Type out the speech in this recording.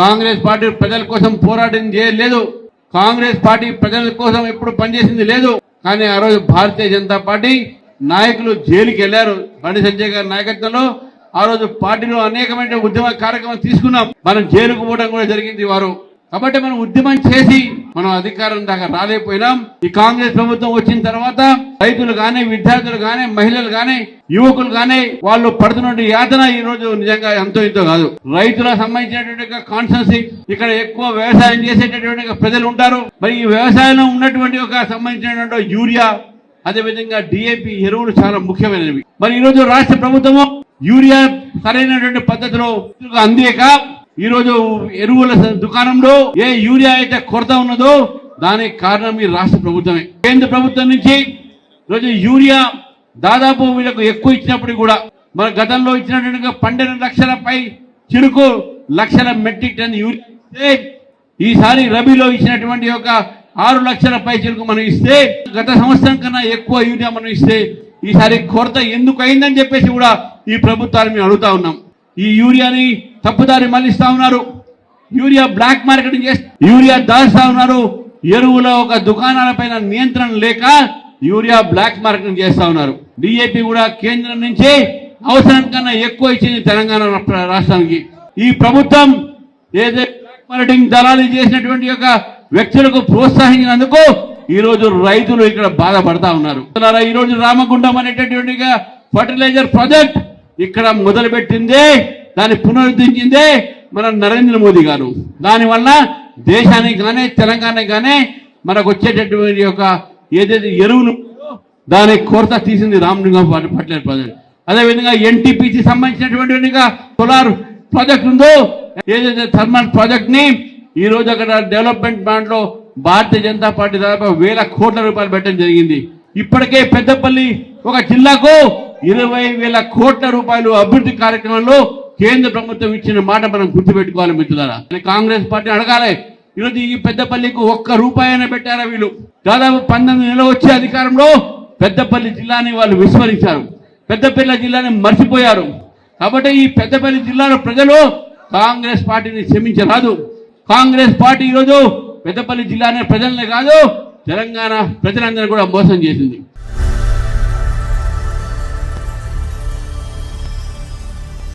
Congress party ప్రజల కోసం పోరాటం చేయలేదు. కాంగ్రెస్ పార్టీ ప్రజల కోసం ఎప్పుడు పనిచేసింది లేదు. కానీ ఆ రోజు భారతీయ జనతా పార్టీ నాయకులు జైలుకి వెళ్ళారు బండి సంజయ్ గారి నాయకత్వంలో ఆ రోజు పార్టీలో అనేకమైన ఉద్యమ కార్యక్రమం తీసుకున్నాం. మనం జైలుకు పోవడం కూడా జరిగింది వారు. కాబట్టి మనం ఉద్యమం చేసి మనం అధికారం దాకా రాలేకపోయినాం. ఈ కాంగ్రెస్ ప్రభుత్వం వచ్చిన తర్వాత రైతులు గాని విద్యార్థులు గాని మహిళలు గాని యువకులు గాని వాళ్ళు పడుతున్న యాతన ఈ రోజు నిజంగా ఎంతో ఇంతో కాదు. రైతులకు సంబంధించినటువంటి కాన్సెన్సీ ఇక్కడ ఎక్కువ వ్యవసాయం చేసేటటువంటి ప్రజలు ఉంటారు. మరి ఈ వ్యవసాయంలో ఉన్నటువంటి ఒక సంబంధించినటువంటి యూరియా అదేవిధంగా డిఏపి ఎరువులు చాలా ముఖ్యమైనవి. మరి ఈ రోజు రాష్ట్ర ప్రభుత్వము యూరియా సరైనటువంటి పద్ధతిలో అందేక ఈరోజు ఎరువుల దుకాణంలో ఏ యూరియా అయితే కొరత ఉన్నదో దానికి కారణం ఈ రాష్ట్ర ప్రభుత్వమే. కేంద్ర ప్రభుత్వం నుంచి ఈరోజు యూరియా దాదాపు వీళ్ళకు ఎక్కువ ఇచ్చినప్పుడు కూడా మన గతంలో ఇచ్చినటువంటి పన్నెండు లక్షల పై చిరుకు లక్షల మెట్రిక్ టన్ యూరియా ఈసారి రబీలో ఇచ్చినటువంటి యొక్క ఆరు లక్షల చిరుకు మనం ఇస్తే గత సంవత్సరం కన్నా ఎక్కువ యూరియా మనం ఇస్తే ఈసారి కొరత ఎందుకు అయిందని చెప్పేసి కూడా ఈ ప్రభుత్వాన్ని మేము అడుగుతా ఉన్నాం. ఈ యూరియాని తప్పుదారి మళ్ళిస్తా ఉన్నారు. యూరియా బ్లాక్ మార్కెటింగ్ చేస్తూ యూరియా దాస్తా ఉన్నారు. ఎరువుల ఒక దుకాణాల పైన నియంత్రణ లేక యూరియా బ్లాక్ మార్కెటింగ్ చేస్తా ఉన్నారు. డిఏపి కూడా కేంద్రం నుంచి అవసరం కన్నా ఎక్కువ ఇచ్చింది తెలంగాణ రాష్ట్రానికి. ఈ ప్రభుత్వం ఏదైతే బ్లాక్ మార్కెటింగ్ దళాలు చేసినటువంటి యొక్క వ్యక్తులకు ప్రోత్సహించినందుకు ఈ రోజు రైతులు ఇక్కడ బాధపడతా ఉన్నారు. ఈ రోజు రామగుండం అనేటటువంటి ఫర్టిలైజర్ ప్రాజెక్ట్ ఇక్కడ మొదలుపెట్టిందే దాన్ని పునరుద్ధరించిందే మన నరేంద్ర మోదీ గారు. దానివల్ల దేశానికి కానీ తెలంగాణకి కానీ మనకు వచ్చేటటువంటి యొక్క ఏదైతే ఎరువులు దాని కొరత తీసింది రామలింగం ఫర్టిలైజర్ ప్రజలు. అదేవిధంగా ఎన్టీపీసీ సంబంధించినటువంటి సోలార్ ప్రాజెక్ట్ ఉందో ఏదైతే థర్మల్ ప్రాజెక్ట్ని ఈ రోజు అక్కడ డెవలప్మెంట్ ప్లాంట్లో భారతీయ జనతా పార్టీ దాదాపు వేల కోట్ల రూపాయలు పెట్టడం జరిగింది. ఇప్పటికే పెద్దపల్లి ఒక జిల్లాకు ఇరవై వేల కోట్ల రూపాయలు అభివృద్ధి కార్యక్రమంలో కేంద్ర ప్రభుత్వం ఇచ్చిన మాట మనం గుర్తుపెట్టుకోవాలి మిత్రులారా. కాంగ్రెస్ పార్టీ అడగాలి. ఈరోజు ఈ పెద్దపల్లికి ఒక్క రూపాయి అయినా పెట్టారా వీళ్ళు? దాదాపు పంతొమ్మిది నెలలు వచ్చే అధికారంలో పెద్దపల్లి జిల్లాని వాళ్ళు విస్మరించారు. పెద్దపల్లి జిల్లాని మర్చిపోయారు. కాబట్టి ఈ పెద్దపల్లి జిల్లాలో ప్రజలు కాంగ్రెస్ పార్టీని క్షమించరాదు. కాంగ్రెస్ పార్టీ ఈరోజు పెద్దపల్లి జిల్లానే ప్రజలనే కాదు తెలంగాణ ప్రజలందరూ కూడా మోసం చేసింది.